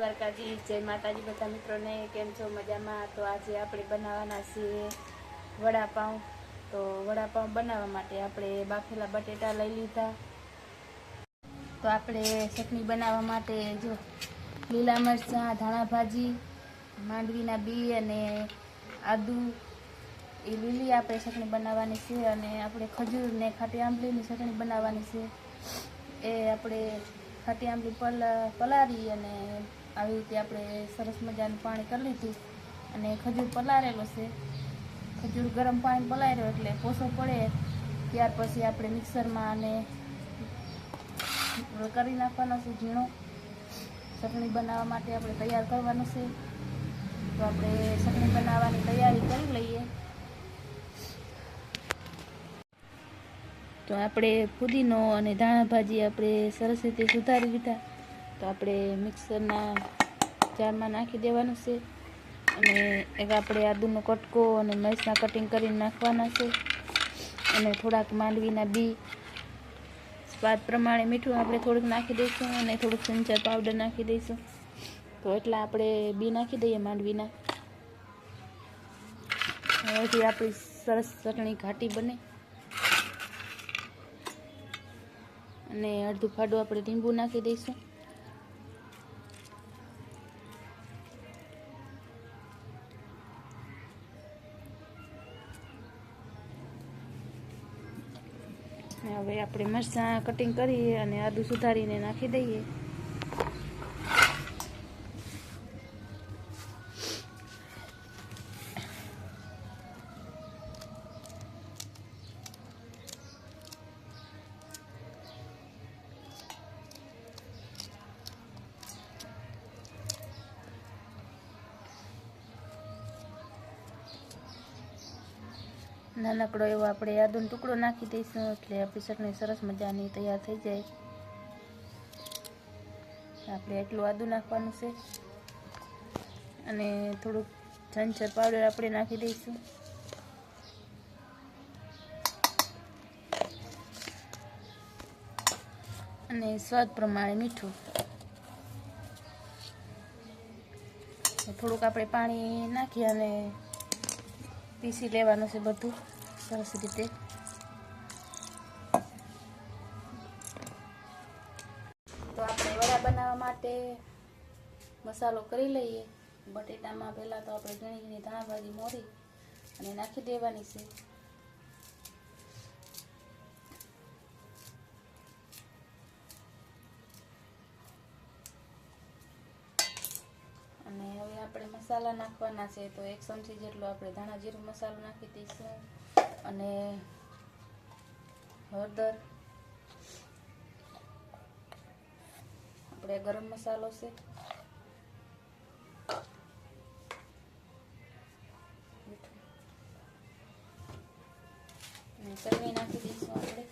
દ્વારકાજી, જય માતાજી બધા મિત્રોને કેમ છો? મજામાં? તો આજે આપણે બનાવવાના છીએ વડાપાઉં. તો વડાપાઉં બનાવવા માટે આપણે બાફેલા બટેટા લઈ લીધા. તો આપણે ચટણી બનાવવા માટે જો લીલા મરચાં, ધાણા ભાજી, માંડવીના બી અને આદુ એ લીલી આપણે ચટણી બનાવવાની છે અને આપણે ખજૂર ને ખાટી આંબલીની ચટણી બનાવવાની છે. એ આપણે ખાટી આંબલી પલ પલાળી અને આવી રીતે આપણે સરસ મજાનું પાણી કરી લીધું. અને ખજૂર પલાળેલો છે. ખજૂર ગરમ પાણી પલાળ્યો એટલે કોસો પડે. ત્યાર પછી આપણે મિક્સરમાં અને કરી નાખવાનો છે ઝીણો. ચટણી બનાવવા માટે આપણે તૈયાર કરવાનું છે. તો આપણે ચટણી બનાવવાની તૈયારી કરી લઈએ. તો આપણે પુદીનો અને ધાણા ભાજી આપણે સરસ રીતે સુધારી લીધા. તો આપણે મિક્સરના જારમાં નાખી દેવાનું છે. અને એક આપણે આદુનો કટકો અને મરચાં કટિંગ કરીને નાખવાના છે. અને થોડાક માંડવીના બી સ્વાદ પ્રમાણે મીઠું આપણે થોડુંક નાખી દઈશું અને થોડુંક સંચર પાવડર નાખી દઈશું. તો એટલા આપણે બી નાખી દઈએ માંડવીના. હવેથી આપણી સરસ ચટણી ઘાટી બને. અને અડધું ફાડું આપણે લીંબુ નાખી દઈશું. હવે આપણે મરચાં કટિંગ કરી અને આદું સુધારીને નાખી દઈએ. નાનકડો એવો આપણે આદુનો ટુકડો નાખી દઈશું એટલે આપણી ચટણી સરસ મજાની તૈયાર થઈ જાય. આપણે એટલું આદુ નાખવાનું છે. અને થોડુંક છંછર પાવડર આપણે નાખી દઈશું. અને સ્વાદ પ્રમાણે મીઠું. થોડુંક આપણે પાણી નાખી અને પીસી લેવાનું છે બધું. સરસ રીતે. તો આપણે વડા બનાવવા માટે મસાલો કરી લઈએ. બટેટામાં પહેલાં તો આપણે ઘણી ઘણી ધાણા ભાજી મોરી અને નાખી દેવાની છે. અને હવે આપણે મસાલા નાખવાના છે, તો એક ચમચી જેટલો આપણે ધાણા જીરું મસાલો નાખી દઈશું. અને હળદર. આપણે ગરમ મસાલો છે. ચટણી નાખી દઈશું આપણે.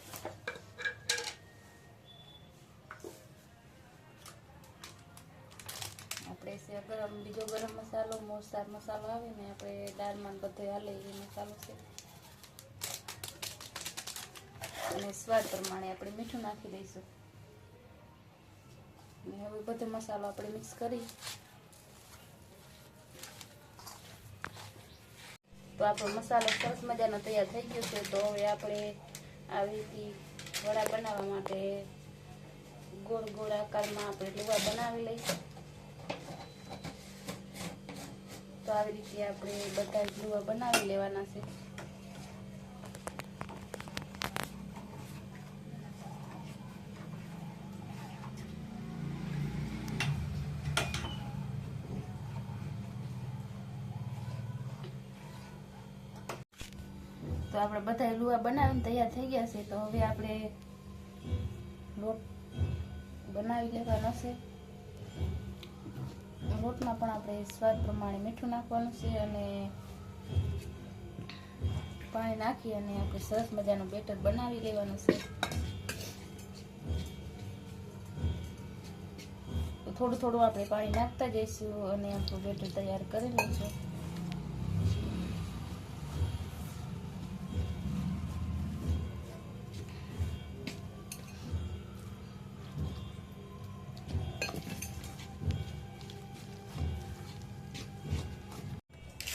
આપણે છે ગરમ, બીજો ગરમ મસાલો મોરસાર મસાલો આવે ને આપણે દાળમાં બધે હાલે એ મસાલો છે. અને સ્વાદ પ્રમાણે આપણે મીઠું નાખી દઈશું. અને હવે બધો મસાલો આપણે મિક્સ કરી. તો આપણો મસાલો સરસ મજાનો તૈયાર થઈ ગયો છે. તો હવે આપણે આવી રીતે વડા બનાવવા માટે ગોળ ગોળ આકારમાં આપણે લુવા બનાવી લઈશું. તો આવી રીતે આપણે બધા લુવા બનાવી લેવાના છે. તો આપણે બધા લુવા બનાવીને તૈયાર થઈ ગયા છે, તો હવે આપણે લોટ બનાવી લેવાનો છે. લોટમાં પણ આપણે સ્વાદ પ્રમાણે મીઠું નાખવાનું છે અને પાણી નાખી અને આપણે સરસ મજાનું બેટર બનાવી લેવાનું છે. થોડું થોડું આપણે પાણી નાખતા જઈશું અને આપણું બેટર તૈયાર કરી લઈશું.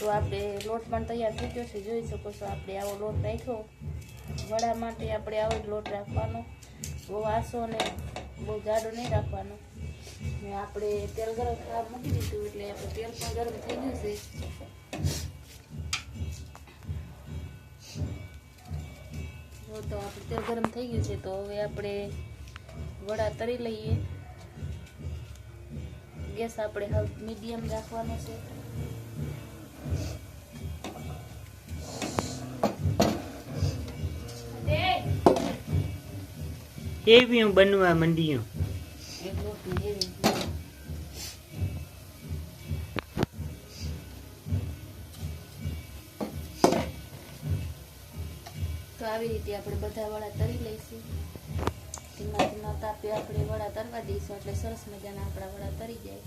તો આપણે લોટ પણ તૈયાર થઈ ગયો છે. જોઈ શકો છો આપણે આવો લોટ રાખ્યો. વડા માટે આપણે આવો જ લોટ રાખવાનો. બહુ આસો ને બહુ જાડો નહીં રાખવાનો. ને આપણે તેલ ગરમ થવા મૂકી દીધું એટલે આપણે તેલ પણ ગરમ થઈ ગયું છે. તો આપણે તેલ ગરમ થઈ ગયું છે તો હવે આપણે વડા તરી લઈએ. ગેસ આપણે હવે મીડિયમ રાખવાનો છે. એવી બનવા મંડીયું. તો આવી રીતે આપણે બધા વડા તરી લઈશું. ધીમા ધીમા તાપે આપણે વડા તરવા દઈશું, એટલે સરસ મજાના આપણા વડા તરી જાય.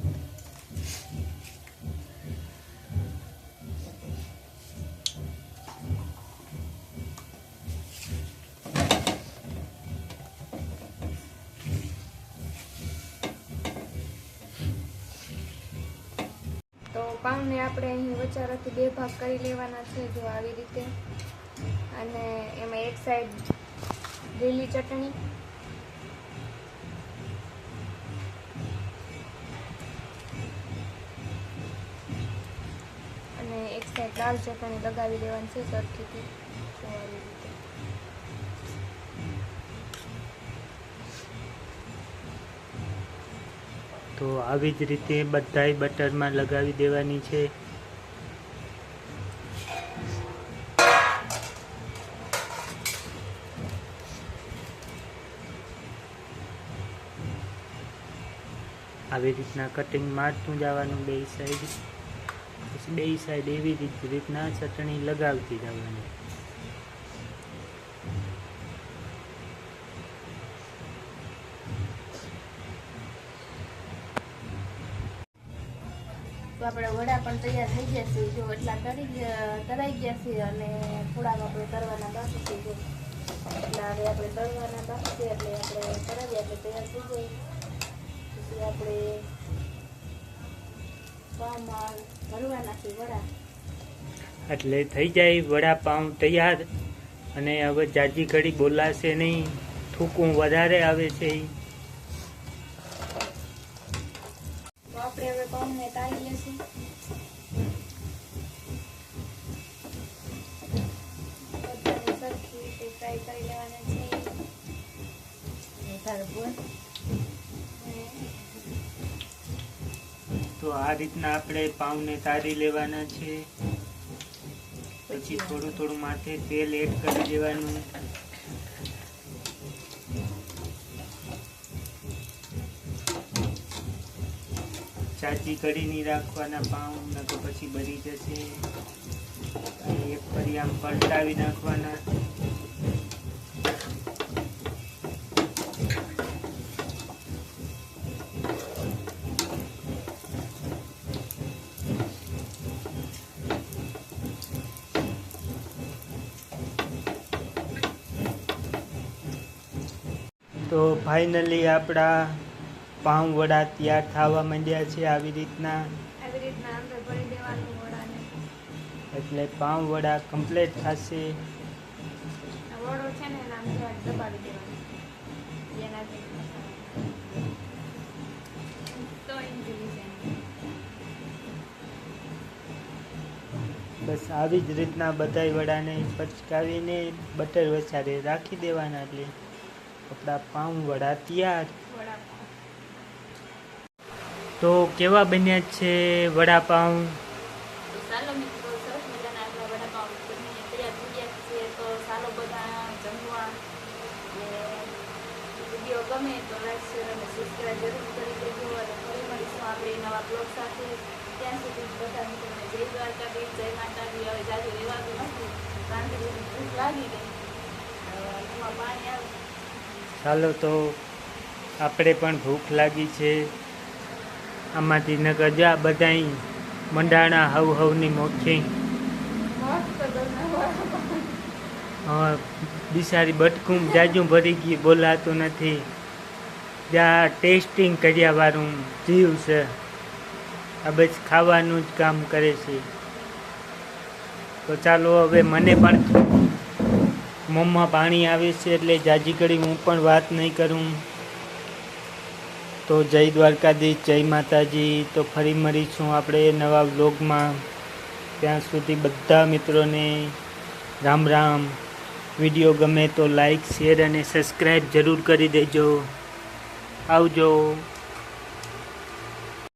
પાઉંને આપણે અહીં વચારાથી બે ભાગ કરી લેવાના છે જો આવી રીતે. અને એમાં એક સાઈડ લીલી ચટણી. અને એક સાઈડ લાલ ચટણી લગાવી દેવાની છે સરખીથી. જો આવી રીતે. તો આવી જ રીતે બધાય બટરમાં લગાવી દેવાની છે. આવી રીતના કટિંગ મારતું જવાનું બે સાઈડ બે સાઈડ એવી રીત રીતના ચટણી લગાવતી જવાની. તો આપણે વડા પણ તૈયાર થઈ ગયા છે જો એટલા તરી તરાઈ ગયા છે અને થોડાક આપણે તરવાના બાકી છે જો. એટલે હવે આપણે તરવાના બાકી છે એટલે આપણે તરાવી આપણે તૈયાર થઈ જઈએ પછી આપણે પાઉંમાં ભરવાના છે વડા. એટલે થઈ જાય વડાપાઉં તૈયાર. અને હવે જાજી ઘડી બોલાશે નહીં. થૂકું વધારે આવે છે ઈ. ફ્રાય કરી લેવાના છે. તો આ રીતના આપણે પાઉંને તારી લેવાના છે. પછી થોડું થોડું માથે તેલ એડ કરી દેવાનું. ચાચી કઢીની રાખવાના પાઉં ન તો પછી બરી જશે. એક ફરી આમ પલટાવી નાખવાના. તો ફાઇનલી આપણા પાઉં વડા તૈયાર થવા માંડ્યા છે આવી રીતના. એટલે પાઉં વડા કમ્પ્લીટ થશે બસ આવી જ રીતના બધાય વડાને પચકાવીને બટર વચારે રાખી દેવાના એટલે. આપણા પાઉં વડા તૈયાર. તો કેવા બન્યા છે વડાપાઉં ગમે તો લાઈક શેર અને સબસ્ક્રાઈબ જરૂર કરી દેજો. અને ફરી મળીશું આપણે નવા બ્લોગ સાથે. ત્યાં સુધી બધા મિત્રોને જય દ્વારકાધીશ જય માતાજી. હવે જાજુ રહેવાતું નથી. કારણ કે ભૂખ લાગી ગઈ. પાણી આવે. ચાલો તો આપણે પણ ભૂખ લાગી છે. આમાંથી નકર આ બધાય મંડાણા હવ હવની મોખી. બિસારી બટકું જાજુ ભરી ગઈ, બોલાતું નથી. જ્યાં ટેસ્ટિંગ કર્યા વારું જીવ છે. આ બસ ખાવાનું જ કામ કરે છે. તો ચાલો હવે મને પણ મોંમાં પાણી આવે છે એટલે જાજી ઘડી હું પણ વાત નહીં કરું. તો જય દ્વારકાધીશ, જય માતાજી. તો ફરી મળીશું આપણે નવા વ્લોગમાં. ત્યાં સુધી બધા મિત્રોને રામ રામ. વીડિયો ગમે તો લાઈક, શેર અને સબસ્ક્રાઈબ જરૂર કરી દેજો. આવજો.